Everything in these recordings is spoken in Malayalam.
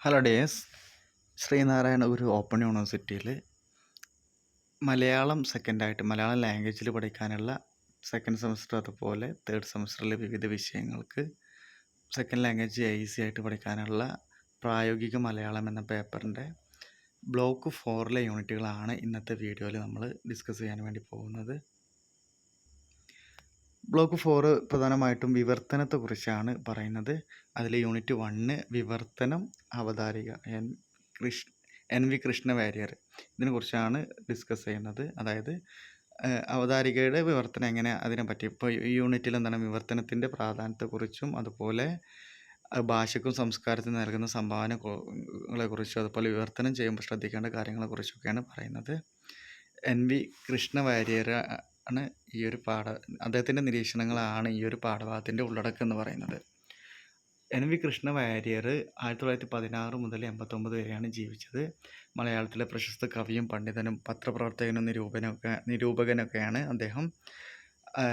Hello dears. Sreenarayana Guru open യൂണിവേഴ്സിറ്റിയിൽ മലയാളം സെക്കൻഡായിട്ട് മലയാളം ലാംഗ്വേജിൽ പഠിക്കാനുള്ള സെക്കൻഡ് സെമസ്റ്റർ അതുപോലെ തേർഡ് സെമസ്റ്ററിലെ വിവിധ വിഷയങ്ങൾക്ക് സെക്കൻഡ് ലാംഗ്വേജ് ഈസി ആയിട്ട് പഠിക്കാനുള്ള പ്രായോഗിക മലയാളം എന്ന പേപ്പറിന്റെ ബ്ലോക്ക് ഫോറിലെ യൂണിറ്റുകളാണ് ഇന്നത്തെ വീഡിയോയിൽ നമ്മൾ ഡിസ്കസ് ചെയ്യാൻ വേണ്ടി പോകുന്നത്. ബ്ലോക്ക് ഫോറ് പ്രധാനമായിട്ടും വിവർത്തനത്തെക്കുറിച്ചാണ് പറയുന്നത്. അതിൽ യൂണിറ്റ് വണ്ണ് വിവർത്തനം അവതാരിക N Krish N V Krishna Warrier ഇതിനെക്കുറിച്ചാണ് ഡിസ്കസ് ചെയ്യുന്നത്. അതായത് അവതാരികയുടെ വിവർത്തനം എങ്ങനെ അതിനെപ്പറ്റി ഇപ്പോൾ യൂണിറ്റിൽ എന്താണ് വിവർത്തനത്തിന്റെ പ്രാധാന്യത്തെക്കുറിച്ചും അതുപോലെ അത് ഭാഷയ്ക്കും സംസ്കാരത്തിനും നൽകുന്ന സംഭാവനകളെ കുറിച്ചും അതുപോലെ വിവർത്തനം ചെയ്യുമ്പോൾ ശ്രദ്ധിക്കേണ്ട കാര്യങ്ങളെക്കുറിച്ചൊക്കെയാണ് പറയുന്നത്. എൻ വി കൃഷ്ണ വാര്യർ ആണ് ഈ ഒരു പാഠ അദ്ദേഹത്തിന്റെ നിരീക്ഷണങ്ങളാണ് ഈ ഒരു പാഠഭാഗത്തിന്റെ ഉള്ളടക്കം എന്ന് പറയുന്നത്. എൻ വി കൃഷ്ണ വാര്യർ ആയിരത്തി തൊള്ളായിരത്തി പതിനാറ് മുതൽ എൺപത്തൊമ്പത് വരെയാണ് ജീവിച്ചത്. മലയാളത്തിലെ പ്രശസ്ത കവിയും പണ്ഡിതനും പത്രപ്രവർത്തകനും നിരൂപനൊക്കെ നിരൂപകനൊക്കെയാണ് അദ്ദേഹം.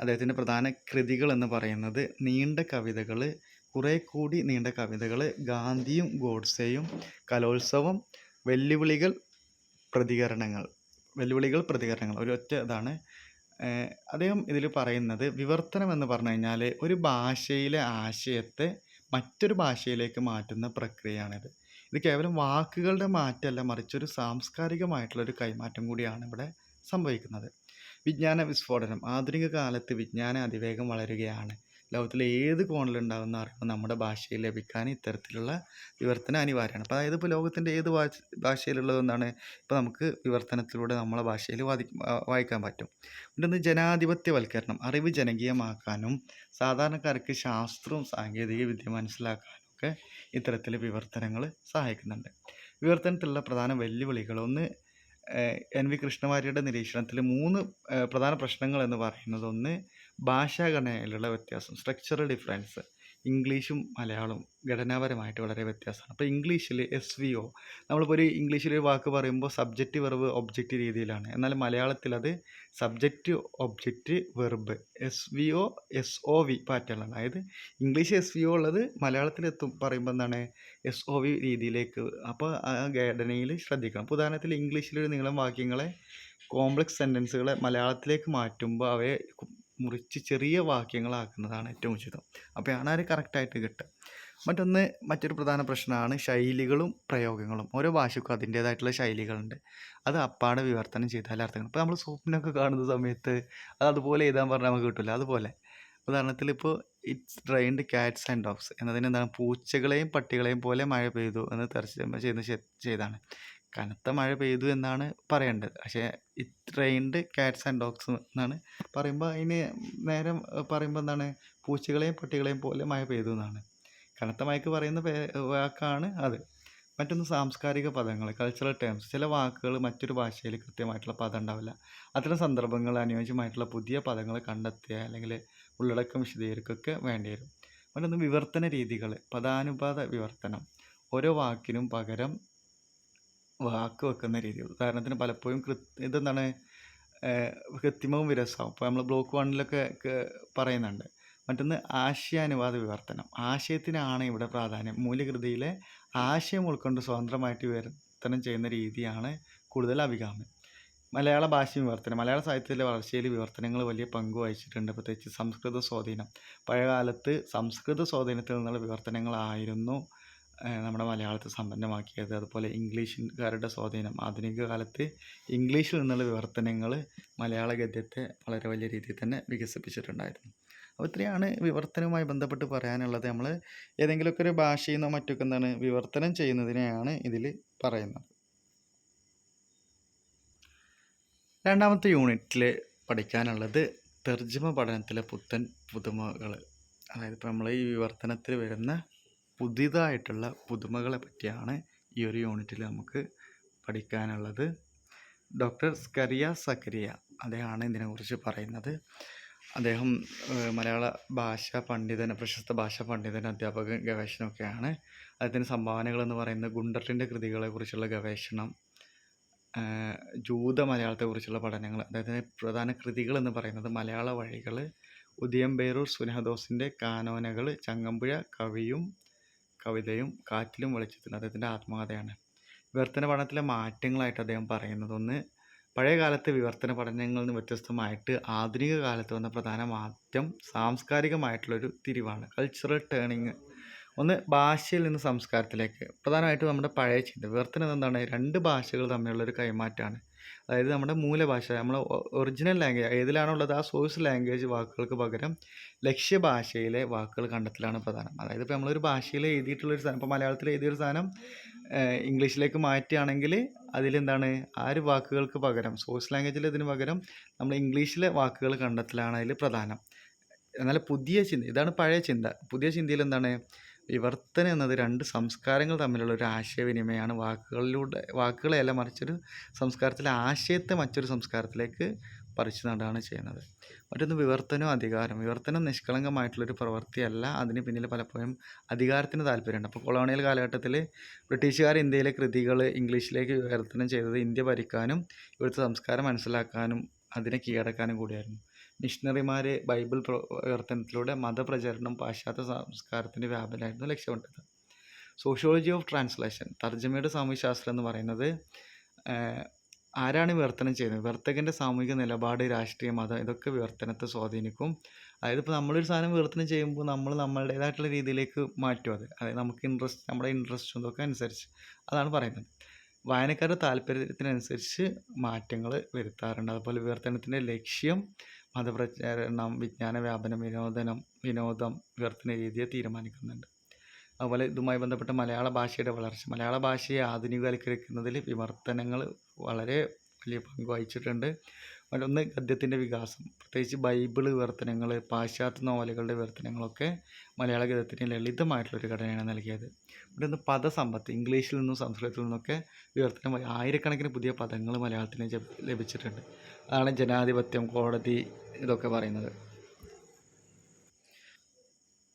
അദ്ദേഹത്തിന്റെ പ്രധാന കൃതികൾ എന്ന് പറയുന്നത് നീണ്ട കവിതകൾ കുറേ കൂടി നീണ്ട കവിതകൾ ഗാന്ധിയും ഗോഡ്സെയും കലോത്സവം വെല്ലുവിളികൾ പ്രതികരണങ്ങൾ വെല്ലുവിളികൾ പ്രതികരണങ്ങൾ ഒരൊറ്റ ഇതാണ്. അദ്ദേഹം ഇതിൽ പറയുന്നത് വിവർത്തനം എന്ന് പറഞ്ഞു കഴിഞ്ഞാൽ ഒരു ഭാഷയിലെ ആശയത്തെ മറ്റൊരു ഭാഷയിലേക്ക് മാറ്റുന്ന പ്രക്രിയയാണിത്. ഇത് കേവലം വാക്കുകളുടെ മാറ്റമല്ല മറിച്ച് ഒരു സാംസ്കാരികമായിട്ടുള്ള ഒരു കൈമാറ്റം കൂടിയാണ് ഇവിടെ സംഭവിക്കുന്നത്. വിജ്ഞാന വിസ്ഫോടനം ആധുനിക കാലത്ത് വിജ്ഞാന അതിവേഗം വളരുകയാണ്. ലോകത്തിലെ ഏത് കോണിലുണ്ടാകുന്ന അറിവ് നമ്മുടെ ഭാഷയിൽ ലഭിക്കാൻ ഇത്തരത്തിലുള്ള വിവർത്തനം അനിവാര്യമാണ്. അപ്പോൾ അതായത് ഇപ്പോൾ ലോകത്തിന്റെ ഏത് ഭാഷ ഭാഷയിലുള്ളത് ഇപ്പോൾ നമുക്ക് വിവർത്തനത്തിലൂടെ നമ്മളെ ഭാഷയിൽ വാതി വായിക്കാൻ പറ്റും. മറ്റൊന്ന് ജനാധിപത്യവൽക്കരണം. അറിവ് ജനകീയമാക്കാനും സാധാരണക്കാർക്ക് ശാസ്ത്രവും സാങ്കേതിക വിദ്യ മനസ്സിലാക്കാനും ഒക്കെ ഇത്തരത്തിൽ വിവർത്തനങ്ങൾ സഹായിക്കുന്നുണ്ട്. വിവർത്തനത്തിലുള്ള പ്രധാന വെല്ലുവിളികൾ ഒന്ന് എൻ വി കൃഷ്ണവാര്യരുടെ നിരീക്ഷണത്തിൽ മൂന്ന് പ്രധാന പ്രശ്നങ്ങൾ എന്ന് പറയുന്നത് ഒന്ന് ഭാഷാഘടനയിലുള്ള വ്യത്യാസം സ്ട്രക്ചറൽ ഡിഫറൻസ് ഇംഗ്ലീഷും മലയാളവും ഘടനാപരമായിട്ട് വളരെ വ്യത്യാസമാണ്. അപ്പോൾ ഇംഗ്ലീഷിൽ എസ് വി ഒ നമ്മളിപ്പോൾ ഒരു ഇംഗ്ലീഷിൽ ഒരു വാക്ക് പറയുമ്പോൾ സബ്ജക്റ്റ് വെർബ് ഒബ്ജക്റ്റ് രീതിയിലാണ്. എന്നാൽ മലയാളത്തിൽ അത് subject object verb S V O S O V പാറ്റേണാണ് അതായത് ഇംഗ്ലീഷ് എസ് വി ഒ ഉള്ളത് മലയാളത്തിൽ എത്തും പറയുമ്പോൾ എന്താണ്? എസ് ഒ വി രീതിയിലേക്ക്. അപ്പോൾ ആ ഘടനയിൽ ശ്രദ്ധിക്കണം. അപ്പോൾ ഉദാഹരണത്തിൽ ഇംഗ്ലീഷിലൊരു നീളം വാക്യങ്ങളെ കോംപ്ലക്സ് സെന്റൻസുകളെ മലയാളത്തിലേക്ക് മാറ്റുമ്പോൾ അവയെ മുറിച്ച് ചെറിയ വാക്യങ്ങളാക്കുന്നതാണ് ഏറ്റവും ഉചിതം. അപ്പോഴാണ് അത് കറക്റ്റായിട്ട് കിട്ടുക മറ്റൊന്ന് മറ്റൊരു പ്രധാന പ്രശ്നമാണ് ശൈലികളും പ്രയോഗങ്ങളും. ഓരോ ഭാഷയ്ക്കും അതിന്റേതായിട്ടുള്ള ശൈലികളുണ്ട്. അത് അപ്പാടെ വിവർത്തനം ചെയ്താൽ അർത്ഥങ്ങൾ ഇപ്പോൾ നമ്മൾ സ്വപ്നമൊക്കെ കാണുന്ന സമയത്ത് അത് അതുപോലെ എഴുതാൻ പറഞ്ഞാൽ നമുക്ക് കിട്ടില്ല അതുപോലെ. ഉദാഹരണത്തിൽ ഇപ്പോൾ it's rained cats and dogs എന്നതിന് എന്താണ്? പൂച്ചകളെയും പട്ടികളെയും പോലെ മഴ പെയ്തു എന്ന് തെരച്ചു ചെയ്യുന്ന ചെയ്താണ്. കനത്ത മഴ പെയ്തു എന്നാണ് പറയേണ്ടത്. പക്ഷേ it rained cats and dogs എന്നാണ് പറയുമ്പോൾ അതിന് നേരം പറയുമ്പോൾ എന്താണ്? പൂച്ചകളെയും പട്ടികളെയും പോലെ മഴ പെയ്തു എന്നാണ്. കനത്ത മഴയ്ക്ക് പറയുന്ന വാക്കാണ് അത്. മറ്റൊന്ന് സാംസ്കാരിക പദങ്ങൾ കൾച്ചറൽ ടേംസ് ചില വാക്കുകൾ മറ്റൊരു ഭാഷയിൽ കൃത്യമായിട്ടുള്ള പദം ഉണ്ടാവില്ല. അത്തരം സന്ദർഭങ്ങൾ അനുയോജ്യമായിട്ടുള്ള പുതിയ പദങ്ങൾ കണ്ടെത്തുക അല്ലെങ്കിൽ ഉള്ളടക്കം വിശദീകരിക്കൊക്കെ വേണ്ടി വരും. മറ്റൊന്ന് വിവർത്തന രീതികൾ പദാനുപാത വിവർത്തനം. ഓരോ വാക്കിനും പകരം വാക്ക് വെക്കുന്ന രീതി. ഉദാഹരണത്തിന് പലപ്പോഴും കൃ ഇതെന്താണ് കൃത്രിമവും വിരസവും. ഇപ്പോൾ നമ്മൾ ബ്ലോക്ക് വണ്ണിലൊക്കെ പറയുന്നുണ്ട്. മറ്റൊന്ന് ആശയാനുവാദ വിവർത്തനം. ആശയത്തിനാണ് ഇവിടെ പ്രാധാന്യം. മൂല്യകൃതിയിലെ ആശയം ഉൾക്കൊണ്ട് സ്വതന്ത്രമായിട്ട് വിവർത്തനം ചെയ്യുന്ന രീതിയാണ് കൂടുതൽ അഭികാമ്യം. മലയാള ഭാഷ വിവർത്തനം. മലയാള സാഹിത്യത്തിലെ വളർച്ചയിൽ വിവർത്തനങ്ങൾ വലിയ പങ്ക് വഹിച്ചിട്ടുണ്ട്. പ്രത്യേകിച്ച് സംസ്കൃത സ്വാധീനം. പഴയകാലത്ത് സംസ്കൃത സ്വാധീനത്തിൽ നിന്നുള്ള വിവർത്തനങ്ങളായിരുന്നു നമ്മുടെ മലയാളത്തെ സമ്പന്നമാക്കിയത് അതുപോലെ ഇംഗ്ലീഷുകാരുടെ സ്വാധീനം ആധുനിക കാലത്ത് ഇംഗ്ലീഷിൽ നിന്നുള്ള വിവർത്തനങ്ങൾ മലയാള ഗദ്യത്തെ വളരെ വലിയ രീതിയിൽ തന്നെ വികസിപ്പിച്ചിട്ടുണ്ടായിരുന്നു. അപ്പോൾ ഇത്രയാണ് വിവർത്തനവുമായി ബന്ധപ്പെട്ട് പറയാനുള്ളത്. നമ്മൾ ഏതെങ്കിലുമൊക്കെ ഒരു ഭാഷയിൽ നിന്നോ മറ്റൊക്കെ എന്താണ് വിവർത്തനം ചെയ്യുന്നതിനെയാണ് ഇതിൽ പറയുന്നത്. രണ്ടാമത്തെ യൂണിറ്റിൽ പഠിക്കാനുള്ളത് തർജമ പഠനത്തിലെ പുത്തൻ പുതുമകൾ. അതായത് ഇപ്പോൾ നമ്മൾ ഈ വിവർത്തനത്തിൽ വരുന്ന പുതിയതായിട്ടുള്ള പുതുമകളെ പറ്റിയാണ് ഈ ഒരു യൂണിറ്റിൽ നമുക്ക് പഠിക്കാനുള്ളത്. ഡോക്ടർ സ്കറിയ സക്രിയ അദ്ദേഹമാണ് ഇതിനെക്കുറിച്ച് പറയുന്നത്. അദ്ദേഹം മലയാള ഭാഷാ പണ്ഡിതൻ പ്രശസ്ത ഭാഷാ പണ്ഡിതൻ അധ്യാപകൻ ഗവേഷണമൊക്കെയാണ്. അദ്ദേഹത്തിന്റെ സംഭാവനകൾ എന്ന് പറയുന്നത് ഗുണ്ടറിന്റെ കൃതികളെക്കുറിച്ചുള്ള ഗവേഷണം ജൂത മലയാളത്തെക്കുറിച്ചുള്ള പഠനങ്ങൾ അദ്ദേഹത്തിന്റെ പ്രധാന കൃതികൾ എന്ന് പറയുന്നത് മലയാള വഴികൾ ഉദയംപേരൂർ സുനഹദോസിന്റെ കാനോനകൾ ചങ്ങമ്പുഴ കവിയും കവിതയും കാറ്റിലും വെളിച്ചത്തിലും അദ്ദേഹത്തിന്റെ ആത്മകഥയാണ് വിവർത്തന പഠനത്തിലെ മാറ്റങ്ങളായിട്ട് അദ്ദേഹം പറയുന്നത് ഒന്ന് പഴയ കാലത്തെ വിവർത്തന പഠനങ്ങളിൽ നിന്ന് വ്യത്യസ്തമായിട്ട് ആധുനിക കാലത്ത് വന്ന പ്രധാന മാറ്റം സാംസ്കാരികമായിട്ടുള്ളൊരു തിരിവാണ് കൾച്ചറൽ ടേണിങ് ഒന്ന് ഭാഷയിൽ നിന്ന് സംസ്കാരത്തിലേക്ക്. പ്രധാനമായിട്ടും നമ്മുടെ പഴയ ചിന്ത വിവർത്തനം എന്താണ്? രണ്ട് ഭാഷകൾ തമ്മിലുള്ളൊരു കൈമാറ്റമാണ്. അതായത് നമ്മുടെ മൂലഭാഷ നമ്മൾ ഒറിജിനൽ ലാംഗ്വേജ് ഏതിലാണുള്ളത് ആ സോഴ്സ് ലാംഗ്വേജ് വാക്കുകൾക്ക് പകരം ലക്ഷ്യഭാഷയിലെ വാക്കുകൾ കണ്ടെത്തലാണ് പ്രധാനം. അതായത് ഇപ്പോൾ നമ്മളൊരു ഭാഷയിൽ എഴുതിയിട്ടുള്ളൊരു സാധനം ഇപ്പോൾ മലയാളത്തിൽ എഴുതിയൊരു സാധനം ഇംഗ്ലീഷിലേക്ക് മാറ്റുകയാണെങ്കിൽ അതിലെന്താണ്? ആ ഒരു വാക്കുകൾക്ക് പകരം സോഴ്സ് ലാംഗ്വേജിൽ ഇതിന് പകരം നമ്മൾ ഇംഗ്ലീഷിലെ വാക്കുകൾ കണ്ടെത്തലാണ് അതിൽ പ്രധാനം. എന്നാൽ പുതിയ ചിന്ത ഇതാണ് പഴയ ചിന്ത. പുതിയ ചിന്തയിൽ എന്താണ്? വിവർത്തനം എന്നത് രണ്ട് സംസ്കാരങ്ങൾ തമ്മിലുള്ള ഒരു ആശയവിനിമയമാണ്. വാക്കുകളിലൂടെ വാക്കുകളെയല്ല മറിച്ചൊരു സംസ്കാരത്തിലെ ആശയത്തെ മറ്റൊരു സംസ്കാരത്തിലേക്ക് പറിച്ചു നടാണ് ചെയ്യുന്നത്. മറ്റൊന്ന് വിവർത്തനവും അധികാരം വിവർത്തനം നിഷ്കളങ്കമായിട്ടുള്ളൊരു പ്രവൃത്തിയല്ല. അതിന് പിന്നിൽ പലപ്പോഴും അധികാരത്തിന് താല്പര്യമുണ്ട്. അപ്പോൾ കൊളോണിയൽ കാലഘട്ടത്തിൽ ബ്രിട്ടീഷുകാർ ഇന്ത്യയിലെ കൃതികൾ ഇംഗ്ലീഷിലേക്ക് വിവർത്തനം ചെയ്തത് ഇന്ത്യ ഭരിക്കാനും ഇവിടുത്തെ സംസ്കാരം മനസ്സിലാക്കാനും അതിനെ കീഴടക്കാനും കൂടിയായിരുന്നു. മിഷണറിമാർ ബൈബിൾ പ്രവർത്തനത്തിലൂടെ മതപ്രചരണം പാശ്ചാത്യ സംസ്കാരത്തിന്റെ വ്യാപനമായിരുന്നു ലക്ഷ്യമിട്ടത്. സോഷ്യോളജി ഓഫ് ട്രാൻസ്ലേഷൻ തർജമയുടെ സാമൂഹ്യശാസ്ത്രം എന്ന് പറയുന്നത് ആരാണ് വിവർത്തനം ചെയ്യുന്നത്? വിവർത്തകന്റെ സാമൂഹിക നിലപാട് രാഷ്ട്രീയ മതം ഇതൊക്കെ വിവർത്തനത്തെ സ്വാധീനിക്കും. അതായത് ഇപ്പോൾ നമ്മളൊരു സാധനം വിവർത്തനം ചെയ്യുമ്പോൾ നമ്മൾ നമ്മളുടേതായിട്ടുള്ള രീതിയിലേക്ക് മാറ്റും അത്. അതായത് നമുക്ക് ഇൻട്രസ്റ്റ് നമ്മുടെ ഇൻട്രസ്റ്റ് ഇതൊക്കെ അനുസരിച്ച് അതാണ് പറയുന്നത്. വായനക്കാരുടെ താല്പര്യത്തിനനുസരിച്ച് മാറ്റങ്ങൾ വരുത്താറുണ്ട്. അതുപോലെ വിവർത്തനത്തിന്റെ ലക്ഷ്യം മതപ്രചാരണം വിജ്ഞാന വ്യാപനം വിനോദനം വിനോദം വിവർത്തന രീതിയെ തീരുമാനിക്കുന്നുണ്ട്. അതുപോലെ ഇതുമായി ബന്ധപ്പെട്ട മലയാള ഭാഷയുടെ വളർച്ച. മലയാള ഭാഷയെ ആധുനികവൽക്കരിക്കുന്നതിൽ വിവർത്തനങ്ങൾ വളരെ വലിയ പങ്ക് വഹിച്ചിട്ടുണ്ട്. മറ്റൊന്ന് ഗദ്യത്തിന്റെ വികാസം. പ്രത്യേകിച്ച് ബൈബിൾ വിവർത്തനങ്ങൾ പാശ്ചാത്യ നോവലുകളുടെ വിവർത്തനങ്ങളൊക്കെ മലയാള ഗദ്യത്തിന് ലളിതമായിട്ടുള്ളൊരു ഘടനയാണ് നൽകിയത്. മറ്റൊന്ന് പദസമ്പത്ത്. ഇംഗ്ലീഷിൽ നിന്നും സംസ്കൃതത്തിൽ നിന്നൊക്കെ വിവർത്തനം ആയിരക്കണക്കിന് പുതിയ പദങ്ങൾ മലയാളത്തിന് ലഭിച്ചിട്ടുണ്ട്. അതാണ് ജനാധിപത്യം കോടതി ഇതൊക്കെ പറയുന്നത്.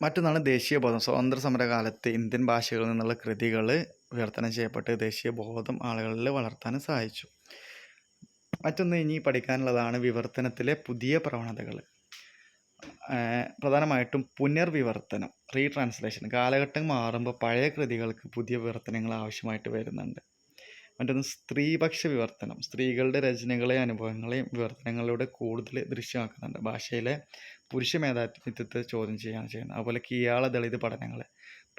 മറ്റൊന്നാണ് ദേശീയ ബോധം സ്വതന്ത്ര സമരകാലത്ത് ഇന്ത്യൻ ഭാഷകളിൽ നിന്നുള്ള കൃതികൾ വിവർത്തനം ചെയ്യപ്പെട്ട് ദേശീയബോധം ആളുകളിൽ വളർത്താൻ സഹായിച്ചു. മറ്റൊന്ന് ഇനി പഠിക്കാനുള്ളതാണ് വിവർത്തനത്തിലെ പുതിയ പ്രവണതകൾ. പ്രധാനമായിട്ടും പുനർവിവർത്തനം റീട്രാൻസ്ലേഷൻ കാലഘട്ടം മാറുമ്പോൾ പഴയ കൃതികൾക്ക് പുതിയ വിവർത്തനങ്ങൾ ആവശ്യമായിട്ട് വരുന്നുണ്ട്. മറ്റൊന്ന് സ്ത്രീപക്ഷ വിവർത്തനം സ്ത്രീകളുടെ രചനകളെയും അനുഭവങ്ങളെയും വിവർത്തനങ്ങളിലൂടെ കൂടുതൽ ദൃശ്യമാക്കുന്നുണ്ട്. ഭാഷയിലെ പുരുഷ മേധാവിത്വത്തെ ചോദ്യം ചെയ്യുകയാണ് ചെയ്യുന്നത്. അതുപോലെ കീയാള ദളിത് പഠനങ്ങൾ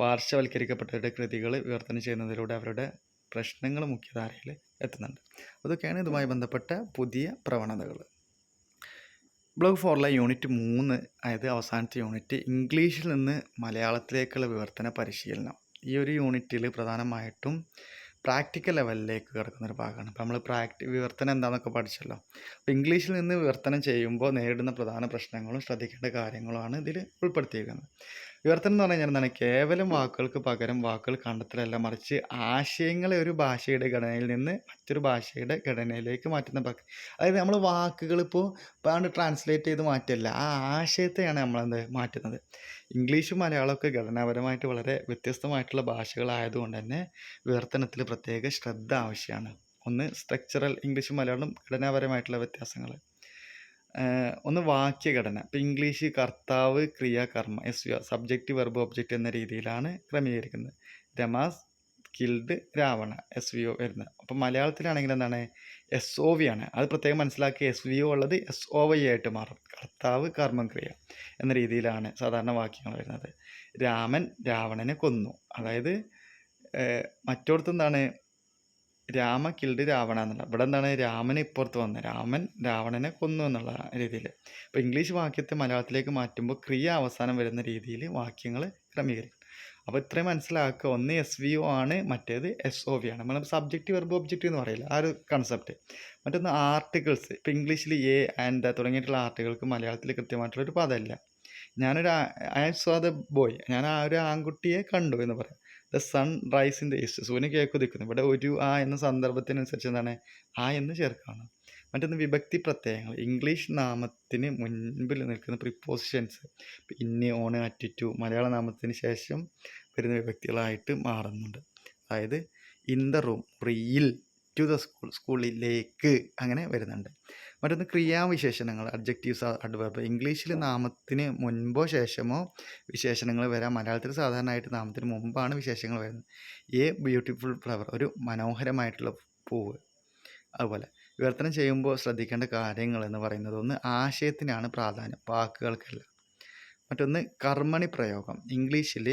പാർശ്വവൽക്കരിക്കപ്പെട്ടവരുടെ കൃതികൾ വിവർത്തനം ചെയ്യുന്നതിലൂടെ അവരുടെ പ്രശ്നങ്ങൾ മുഖ്യധാരയിൽ എത്തുന്നുണ്ട്. അതൊക്കെയാണ് ഇതുമായി ബന്ധപ്പെട്ട പുതിയ പ്രവണതകൾ. ബ്ലോഗ് ഫോറിലെ യൂണിറ്റ് മൂന്ന് അതായത് അവസാനത്തെ യൂണിറ്റ് ഇംഗ്ലീഷിൽ നിന്ന് മലയാളത്തിലേക്കുള്ള വിവർത്തന പരിശീലനം. ഈ ഒരു യൂണിറ്റിൽ പ്രധാനമായിട്ടും പ്രാക്ടിക്കൽ ലെവലിലേക്ക് കിടക്കുന്ന ഒരു ഭാഗമാണ്. അപ്പോൾ നമ്മൾ പ്രാക്ടി വിവർത്തനം എന്താണെന്നൊക്കെ പഠിച്ചല്ലോ. അപ്പോൾ ഇംഗ്ലീഷിൽ നിന്ന് വിവർത്തനം ചെയ്യുമ്പോൾ നേരിടുന്ന പ്രധാന പ്രശ്നങ്ങളും ശ്രദ്ധിക്കേണ്ട കാര്യങ്ങളുമാണ് ഇതിൽ ഉൾപ്പെടുത്തിയിരിക്കുന്നത്. വിവർത്തനം എന്ന് പറഞ്ഞു കഴിഞ്ഞാൽ കേവലം വാക്കുകൾക്ക് പകരം വാക്കുകൾ കണ്ടെത്തലല്ല. മറിച്ച് ആശയങ്ങളെ ഒരു ഭാഷയുടെ ഘടനയിൽ നിന്ന് മറ്റൊരു ഭാഷയുടെ ഘടനയിലേക്ക് മാറ്റുന്ന പ്രക്രിയ അതായത് നമ്മൾ വാക്കുകൾ ഇപ്പോൾ പണ്ട് ട്രാൻസ്ലേറ്റ് ചെയ്ത് മാറ്റല്ല ആ ആശയത്തെയാണ് നമ്മളെന്ത് മാറ്റുന്നത്? ഇംഗ്ലീഷും മലയാളമൊക്കെ ഘടനാപരമായിട്ട് വളരെ വ്യത്യസ്തമായിട്ടുള്ള ഭാഷകളായതുകൊണ്ട് തന്നെ വിവർത്തനത്തിൽ പ്രത്യേക ശ്രദ്ധ ആവശ്യമാണ്. ഒന്ന് സ്ട്രക്ചറൽ ഇംഗ്ലീഷും മലയാളം ഘടനാപരമായിട്ടുള്ള വ്യത്യാസങ്ങൾ. ഒന്ന് വാക്യഘടന. ഇപ്പം ഇംഗ്ലീഷ് കർത്താവ് ക്രിയ കർമ്മ S U subject verb object എന്ന രീതിയിലാണ് ക്രമീകരിക്കുന്നത്. Ramas killed Ravana S V O വരുന്നത്. അപ്പം മലയാളത്തിലാണെങ്കിൽ എന്താണ്? എസ് ഒ വി ആണ്. അത് പ്രത്യേകം മനസ്സിലാക്കി എസ് വി ഒ ഉള്ളത് എസ് ഒ വൈ ആയിട്ട് മാറും. കർത്താവ് കർമ്മം ക്രിയ എന്ന രീതിയിലാണ് സാധാരണ വാക്യങ്ങൾ വരുന്നത്. രാമൻ രാവണനെ കൊന്നു. അതായത് മറ്റോടത്ത് എന്താണ്? രാമ കിൽഡ് രാവണ എന്നുള്ള ഇവിടെ എന്താണ്? രാമന് ഇപ്പുറത്ത് വന്ന്. രാമൻ രാവണനെ കൊന്നു എന്നുള്ള രീതിയിൽ ഇപ്പോൾ ഇംഗ്ലീഷ് വാക്യത്തെ മലയാളത്തിലേക്ക് മാറ്റുമ്പോൾ ക്രിയ അവസാനം വരുന്ന രീതിയിൽ വാക്യങ്ങൾ ക്രമീകരിക്കും. അപ്പോൾ ഇത്രയും മനസ്സിലാക്കുക. ഒന്ന് എസ് വി ഒ ആണ് മറ്റേത് എസ് ഒ വി ആണ്. നമ്മൾ സബ്ജക്റ്റ് വെർബ് ഒബ്ജക്റ്റ് എന്ന് പറയില്ല? ആ ഒരു കൺസെപ്റ്റ് മറ്റൊന്ന് ആർട്ടിക്കിൾസ് ഇപ്പോൾ ഇംഗ്ലീഷിൽ എ ആൻഡ് തുടങ്ങിയിട്ടുള്ള ആർട്ടിക്കിൾക്ക് മലയാളത്തിൽ കൃത്യമായിട്ടുള്ളൊരു പദമില്ല. ഞാനൊരു ഐ സോ ദ ബോയ് ഞാൻ ആ ഒരു ആൺകുട്ടിയെ കണ്ടു എന്ന് പറയാം. The sun rise in the east. സൂര്യൻ കിഴക്ക് ഉദിക്കുന്നു ഇവിടെ ഒരു ആ എന്ന സന്ദർഭത്തിനനുസരിച്ച് എന്താണ്? ആ എന്ന് ചേർക്കുകയാണ് മറ്റൊന്ന് വിഭക്തി പ്രത്യയങ്ങൾ. ഇംഗ്ലീഷ് നാമത്തിന് മുൻപിൽ നിൽക്കുന്ന പ്രിപ്പോസിഷൻസ് ഇന്ന് ഓണ് അറ്റിറ്റു മലയാള നാമത്തിന് ശേഷം വരുന്ന വിഭക്തികളായിട്ട് മാറുന്നുണ്ട്. അതായത് ഇൻ ദ റൂം റീൽ ടു ദ സ്കൂൾ സ്കൂളിലേക്ക് അങ്ങനെ വരുന്നുണ്ട്. മറ്റൊന്ന് ക്രിയാവിശേഷണങ്ങൾ അഡ്ജക്റ്റീവ്സ് അഡ്വർബ് ഇംഗ്ലീഷിൽ നാമത്തിന് മുൻപോ ശേഷമോ വിശേഷണങ്ങൾ വരാം. മലയാളത്തിൽ സാധാരണയായിട്ട് നാമത്തിന് മുമ്പാണ് വിശേഷങ്ങൾ വരുന്നത്. എ ബ്യൂട്ടിഫുൾ ഫ്ലവർ ഒരു മനോഹരമായിട്ടുള്ള പൂവ്. അതുപോലെ വിവർത്തനം ചെയ്യുമ്പോൾ ശ്രദ്ധിക്കേണ്ട കാര്യങ്ങൾ എന്ന് പറയുന്നത് ഒന്ന് ആശയത്തിനാണ് പ്രാധാന്യം. വാക്കുകൾക്കല്ല. മറ്റൊന്ന് കർമ്മണി പ്രയോഗം. ഇംഗ്ലീഷിൽ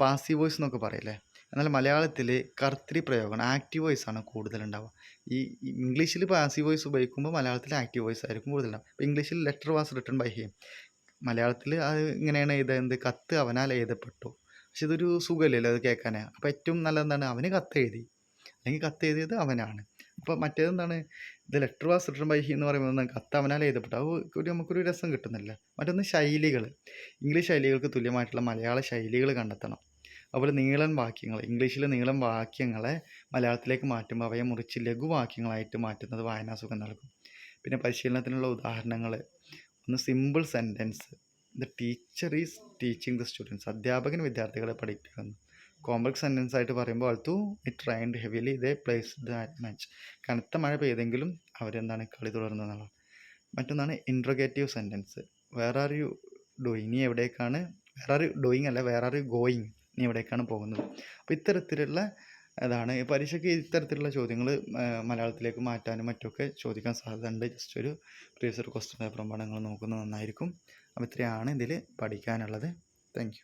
പാസി വോയിസ് എന്നൊക്കെ പറയില്ലേ? എന്നാൽ മലയാളത്തിൽ കർത്തൃ പ്രയോഗമാണ് ആക്റ്റീവ് വോയിസ് ആണ് കൂടുതലുണ്ടാവുക. ഈ ഇംഗ്ലീഷിൽ പാസീവ് വോയിസ് ഉപയോഗിക്കുമ്പോൾ മലയാളത്തിൽ ആക്റ്റീവ് വോയിസ് ആയിരിക്കും കൂടുതലുണ്ടാവുക. അപ്പോൾ ഇംഗ്ലീഷിൽ letter was written by him മലയാളത്തിൽ അത് ഇങ്ങനെയാണ് എഴുതുന്നത് കത്ത് അവനാൽ എഴുതപ്പെട്ടു. പക്ഷെ ഇതൊരു സുഖമില്ലല്ലോ അത് കേൾക്കാൻ അപ്പോൾ ഏറ്റവും നല്ലത് എന്താണ് അവന് കത്ത് എഴുതി. അല്ലെങ്കിൽ കത്ത് എഴുതിയത് അവനാണ്. അപ്പോൾ മറ്റേതെന്താണ്? ഇത് ലെറ്റർ വാസ് റിട്ടൺ ബൈ എന്ന് പറയുമ്പോൾ കത്ത് അവനാൽ എഴുതപ്പെട്ടു. അത് ഒരു നമുക്കൊരു രസം കിട്ടുന്നില്ല. മറ്റൊന്ന് ശൈലികൾ ഇംഗ്ലീഷ് ശൈലികൾക്ക് തുല്യമായിട്ടുള്ള മലയാള ശൈലികൾ കണ്ടെത്തണം. അതുപോലെ നീളൻ വാക്യങ്ങൾ ഇംഗ്ലീഷിലെ നീളൻ വാക്യങ്ങളെ മലയാളത്തിലേക്ക് മാറ്റുമ്പോൾ അവയെ മുറിച്ച് ലഘുവാക്യങ്ങളായിട്ട് മാറ്റുന്നത് വായനാസുഖം നൽകും. പിന്നെ പരിശീലനത്തിനുള്ള ഉദാഹരണങ്ങൾ ഒന്ന് simple sentence the teacher is teaching the students അധ്യാപകൻ വിദ്യാർത്ഥികളെ പഠിപ്പിക്കുന്നു. കോംപ്ലക്സ് സെന്റൻസ് ആയിട്ട് പറയുമ്പോൾ അൾത്തു ഇറ്റ് റൈൻഡ് ഹെവിലി ഇതേ പ്ലേസ് ദാറ്റ് മാച്ച് കനത്ത മഴ പെയ്തെങ്കിലും അവരെന്താണ് കളി തുടർന്നതെന്നുള്ളത് മറ്റൊന്നാണ് interrogative sentence where are you doing നീ എവിടേക്കാണ്? വേർ ആർ യു ഡൂയിങ് അല്ല വേർ ആർ യു ഗോയിങ് നീ എവിടേക്കാണ് പോകുന്നത്. അപ്പോൾ ഇത്തരത്തിലുള്ള അതാണ്. പരീക്ഷയ്ക്ക് ഇത്തരത്തിലുള്ള ചോദ്യങ്ങൾ മലയാളത്തിലേക്ക് മാറ്റാനും മറ്റുമൊക്കെ ചോദിക്കാൻ സാധ്യതയുണ്ട്. ജസ്റ്റ് ഒരു പ്രീവിയസ് ക്വസ്റ്റ്യൻ പേപ്പറും നിങ്ങൾ നോക്കുന്നത് നന്നായിരിക്കും. അപ്പോൾ ഇത്രയാണ് ഇതിൽ പഠിക്കാനുള്ളത്. താങ്ക്